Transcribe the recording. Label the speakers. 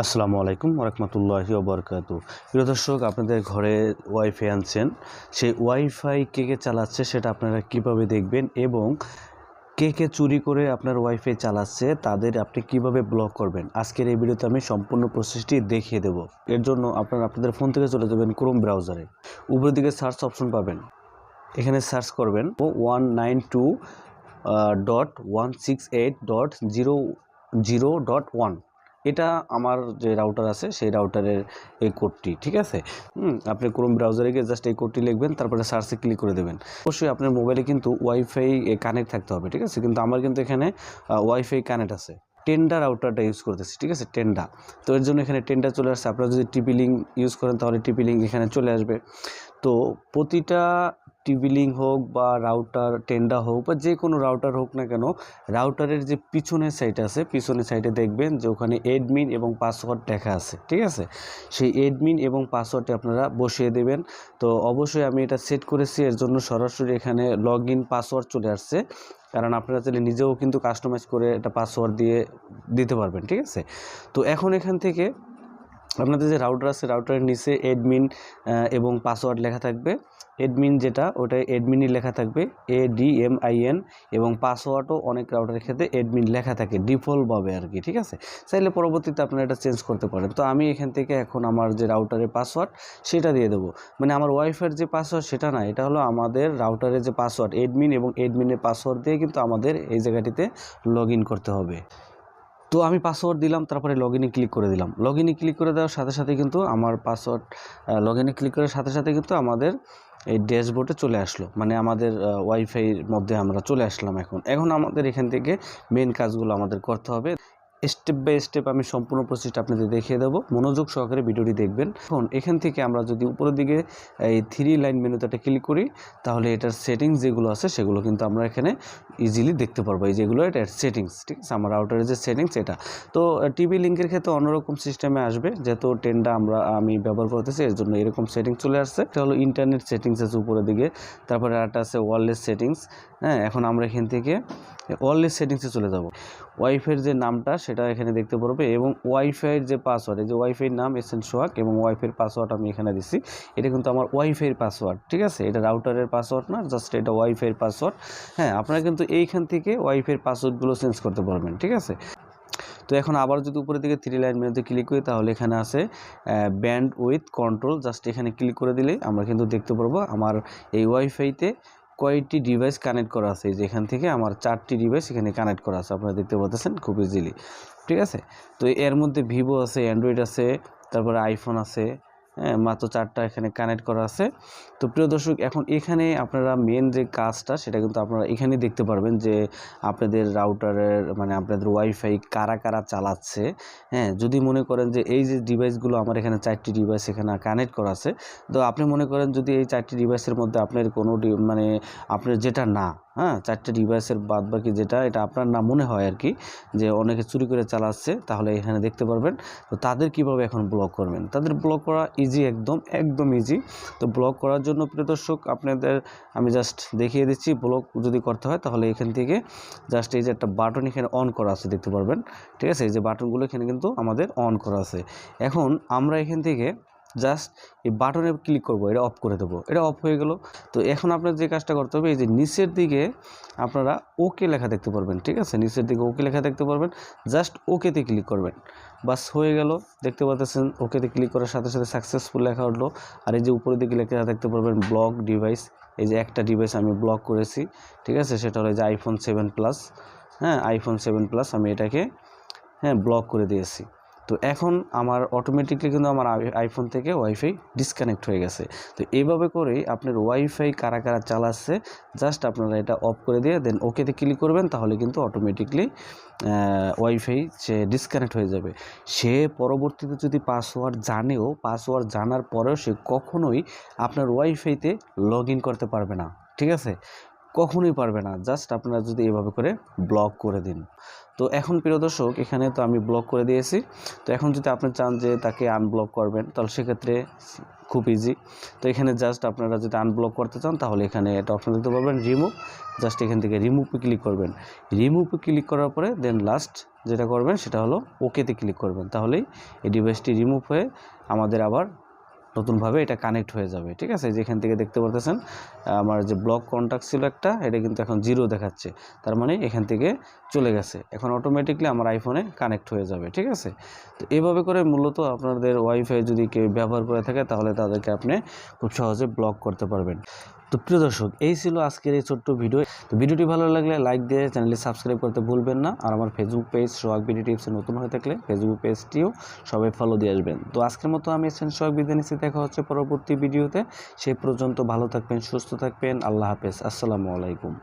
Speaker 1: আসসালামু আলাইকুম রহমতুল্লাহি ওবরকাত। প্রিয় দর্শক, আপনাদের ঘরে ওয়াইফাই আনছেন। সেই ওয়াইফাই কে কে চালাচ্ছে সেটা আপনারা কীভাবে দেখবেন এবং কে কে চুরি করে আপনার ওয়াইফাই চালাচ্ছে তাদের আপনি কীভাবে ব্লক করবেন? আজকের এই ভিডিওতে আমি সম্পূর্ণ প্রসেসটি দেখিয়ে দেব। এর জন্য আপনারা আপনাদের ফোন থেকে চলে যাবেন ক্রোম ব্রাউজারে উপরের দিকে সার্চ অপশন পাবেন। এখানে সার্চ করবেন one nine two dot one six eight dot zero zero dot one এটা আমার যে রাউটার আছে, সেই রাউটারের এই কোডটি ঠিক আছে? আপনি ক্রোম ব্রাউজারে গিয়ে জাস্ট এই কোডটি লিখবেন, তারপরে সার্চে ক্লিক করে দেবেন। অবশ্যই আপনার মোবাইলে কিন্তু ওয়াইফাই কানেক্ট থাকতে হবে, ঠিক আছে? কিন্তু আমার কিন্তু এখানে ওয়াইফাই কানেক্ট আছে। টেন্ডা রাউটারটা ইউজ করতেছি, ঠিক আছে? টেন্ডা তো এর জন্য এখানে টেন্ডা চলে আসছে। আপনারা যদি টিপি লিঙ্ক ইউজ করেন, তাহলে টিপি লিঙ্ক এখানে চলে আসবে। তো প্রতিটা টিভি লিঙ্ক হোক বা রাউটার টেন্ডা হোক বা যে কোনো রাউটার হোক না কেন, রাউটারের যে পিছনের সাইড আছে, পিছনের সাইডে দেখবেন যে ওখানে এডমিন এবং পাসওয়ার্ড লেখা আছে, ঠিক আছে? সেই এডমিন এবং পাসওয়ার্ডটি আপনারা বসিয়ে দেবেন। তো অবশ্যই আমি এটা সেট করেছি, এর জন্য সরাসরি এখানে লগ ইন পাসওয়ার্ড চলে আসছে। কারণ আপনারা চাইলে নিজেও কিন্তু কাস্টমাইজ করে একটা পাসওয়ার্ড দিয়ে দিতে পারবেন, ঠিক আছে? তো এখন এখান থেকে আপনাদের যে রাউটার আছে রাউটারের নিচে এডমিন এবং পাসওয়ার্ড লেখা থাকবে। এডমিন যেটা ওটা এডমিনই লেখা থাকবে A D M I N এবং পাসওয়ার্ডও অনেক রাউটারের ক্ষেত্রে এডমিন লেখা থাকে, ডিফল্টভাবে আর কি, ঠিক আছে? চাইলে পরবর্তীতে আপনারা এটা চেঞ্জ করতে পারেন। তো আমি এখান থেকে এখন আমার যে রাউটারের পাসওয়ার্ড সেটা দিয়ে দেবো। মানে আমার ওয়াইফাইয়ের যে পাসওয়ার্ড সেটা না, এটা হলো আমাদের রাউটারের যে পাসওয়ার্ড এডমিন এবং এডমিনের পাসওয়ার্ড দিয়ে কিন্তু আমাদের এই জায়গাটিতে লগ করতে হবে। তো আমি পাসওয়ার্ড দিলাম, তারপরে লগ ইনে ক্লিক করে দিলাম। লগ ইনে ক্লিক করে দেওয়ার সাথে সাথে কিন্তু আমার পাসওয়ার্ড লগ ইনে ক্লিক করার সাথে সাথে কিন্তু আমাদের এই ড্যাশবোর্ডে চলে আসলো। মানে আমাদের ওয়াইফাইয়ের মধ্যে আমরা চলে আসলাম এখন। এখন আমাদের এখান থেকে মেন কাজগুলো আমাদের করতে হবে। স্টেপ বাই স্টেপ আমি সম্পূর্ণ প্রসেসটা আপনাদের দেখিয়ে দেবো। মনোযোগ সহকারে ভিডিওটি দেখবেন। এখন এখান থেকে আমরা যদি উপরের দিকে এই থ্রি লাইন মেনুতে ক্লিক করি, তাহলে এটার সেটিংস যেগুলো আছে, সেগুলো কিন্তু আমরা এখানে ইজিলি দেখতে পারব। এই যেগুলো, এটার সেটিংস ঠিক আছে? আমার আউটারের যে সেটিংস এটা। তো টিভি লিঙ্কের ক্ষেত্রে অন্যরকম সিস্টেমে আসবে, যেহেতু টেনটা আমরা, আমি ব্যবহার করতেছি, এর জন্য এরকম সেটিংস চলে আসছে। এটা হলো ইন্টারনেট সেটিংস আছে উপরের দিকে। তারপরে একটা আছে ওয়ারলেস সেটিংস হ্যাঁ? এখন আমরা এখান থেকে ওয়ারলেস সেটিংসে চলে যাব। ওয়াইফের যে নামটা সেটা এখানে দেখতে পারবে এবং ওয়াইফাইয়ের যে পাসওয়ার্ড, এই যে ওয়াইফাইয়ের নাম এস এন সোহাগ এবং ওয়াইফাইয়ের পাসওয়ার্ড আমি এখানে দিছি। এটা কিন্তু আমার ওয়াইফাইয়ের পাসওয়ার্ড, ঠিক আছে? এটা রাউটারের পাসওয়ার্ড না, জাস্ট এটা ওয়াইফাইয়ের পাসওয়ার্ড। হ্যাঁ আপনারা কিন্তু এইখান থেকে ওয়াইফাইয়ের পাসওয়ার্ডগুলো চেঞ্জ করতে পারবেন, ঠিক আছে? তো এখন আবার যদি উপরের দিকে থ্রি লাইন মেনুতে ক্লিক করি, তাহলে এখানে আছে ব্যান্ড উইথ কন্ট্রোল জাস্ট এখানে ক্লিক করে দিলেই আমরা কিন্তু দেখতে পারব আমার এই ওয়াইফাইতে কয়টি ডিভাইস কানেক্ট করা আছে। যেখান থেকে আমার চারটি ডিভাইস এখানে কানেক্ট করা আছে। আপনারা দেখতে পাচ্ছেন খুব ইজিলি ঠিক আছে? তো এর মধ্যে ভিভো আছে অ্যান্ড্রয়েড আছে, তারপরে আইফোন আছে মাত্র চারটা এখানে কানেক্ট করা আছে। তো প্রিয় দর্শক, এখন এখানে আপনারা মেন যে কাজটা, সেটা কিন্তু আপনারা এখানে দেখতে পারবেন যে আপনাদের রাউটারের মানে আপনাদের ওয়াইফাই কারা কারা চালাচ্ছে। হ্যাঁ যদি মনে করেন যে এই যে ডিভাইসগুলো আমার এখানে চারটি ডিভাইস এখানে কানেক্ট করা আছে, তো আপনি মনে করেন যদি এই চারটি ডিভাইসের মধ্যে আপনার কোনো মানে আপনার যেটা না হ্যাঁ চারটে ডিভাইসের বাদ বাকি যেটা, এটা আপনার না মনে হয় আর কি যে অনেকে চুরি করে চালাচ্ছে, তাহলে এখানে দেখতে পারবেন। তো তাদের কীভাবে এখন ব্লক করবেন? তাদের ব্লক করা ইজি একদম একদম ইজি তো ব্লক করার জন্য প্রিয় দর্শক, আপনাদের আমি জাস্ট দেখিয়ে দিচ্ছি ব্লক যদি করতে হয়, তাহলে এখান থেকে জাস্ট এই যে একটা বাটন এখানে অন করা আছে, দেখতে পারবেন। ঠিক আছে? এই যে বাটনগুলো এখানে কিন্তু আমাদের অন করা আছে। এখন আমরা এখান থেকে জাস্ট এই বাটনে ক্লিক করব, এটা অফ করে দেবো। এটা অফ হয়ে গেল। তো এখন আপনার যে কাজটা করতে হবে, এই যে নিচের দিকে আপনারা ওকে লেখা দেখতে পারবেন, ঠিক আছে? নিচের দিকে ওকে লেখা দেখতে পারবেন। জাস্ট ওকেতে ক্লিক করবেন। বাস হয়ে গেল। দেখতে পাচ্ছেন ওকেতে ক্লিক করার সাথে সাথে সাকসেসফুল লেখা উঠল। আর এই যে উপরের দিকে লেখা দেখতে পারবেন ব্লক ডিভাইস এই যে একটা ডিভাইস আমি ব্লক করেছি, ঠিক আছে? সেটা হলো যে আইফোন সেভেন প্লাস হ্যাঁ আইফোন সেভেন প্লাস আমি এটাকে হ্যাঁ ব্লক করে দিয়েছি। তো এখন আমার অটোমেটিকলি কিন্তু আমার আই- আইফোন থেকে ওয়াইফাই ডিসকানেক্ট হয়ে গেছে। তো এইভাবে করেই আপনার ওয়াইফাই কারা কারা চালাচ্ছে জাস্ট আপনারা এটা অফ করে দিয়ে দেন ওকেতে ক্লিক করবেন, তাহলে কিন্তু অটোমেটিকলি ওয়াইফাই সে ডিসকানেক্ট হয়ে যাবে। সে পরবর্তীতে যদি পাসওয়ার্ড জানেও পাসওয়ার্ড জানার পরেও সে কখনোই আপনার ওয়াইফাইতে লগ করতে পারবে না। ঠিক আছে? কখনোই পারবে না। জাস্ট আপনারা যদি এভাবে করে ব্লক করে দিন। তো এখন প্রিয় দর্শক, এখানে তো আমি ব্লক করে দিয়েছি। তো এখন যদি আপনি চান যে তাকে আনব্লক করবেন, তাহলে সেক্ষেত্রে খুব ইজি তো এখানে জাস্ট আপনারা যদি আনব্লক করতে চান, তাহলে এখানে এটা অপশন দেখতে পারবেন রিমুভ জাস্ট এখান থেকে রিমুভে ক্লিক করবেন। রিমুভে ক্লিক করার পরে দেন লাস্ট যেটা করবেন, সেটা হলো ওকেতে ক্লিক করবেন। তাহলেই এই ডিভাইসটি রিমুভ হয়ে আমাদের আবার নতুনভাবে এটা কানেক্ট হয়ে যাবে, ঠিক আছে? যেখান থেকে দেখতে পারতেছেন, আমার যে ব্লক কন্ট্যাক্ট ছিল একটা, এটা কিন্তু এখন জিরো দেখাচ্ছে, তার মানে এখান থেকে চলে গেছে। এখন অটোমেটিকলি আমার আইফোনে কানেক্ট হয়ে যাবে, ঠিক আছে? তো এভাবে করে মূলত আপনাদের ওয়াইফাই যদি কেউ ব্যবহার করে থাকে, তাহলে তাদেরকে আপনি খুব সহজে ব্লক করতে পারবেন। তো প্রিয় দর্শক, এই ছিল আজকের এই ছোট্ট ভিডিও। তো ভিডিওটি ভালো লাগলে লাইক দিয়ে চ্যানেলটি সাবস্ক্রাইব করতে ভুলবেন না। আর আমার ফেসবুক পেজ সোহাগ বিডি টিপসে নতুন হয়ে থাকলে ফেসবুক পেজটিও সবাই ফলো দিয়ে আসবেন। তো আজকের মতো আমি এসেন সোহাগ বিদ্যা নিচ্ছি। দেখা হচ্ছে পরবর্তী ভিডিওতে। সেই পর্যন্ত ভালো থাকবেন, সুস্থ থাকবেন। আল্লাহ হাফেজ। আসসালামু আলাইকুম।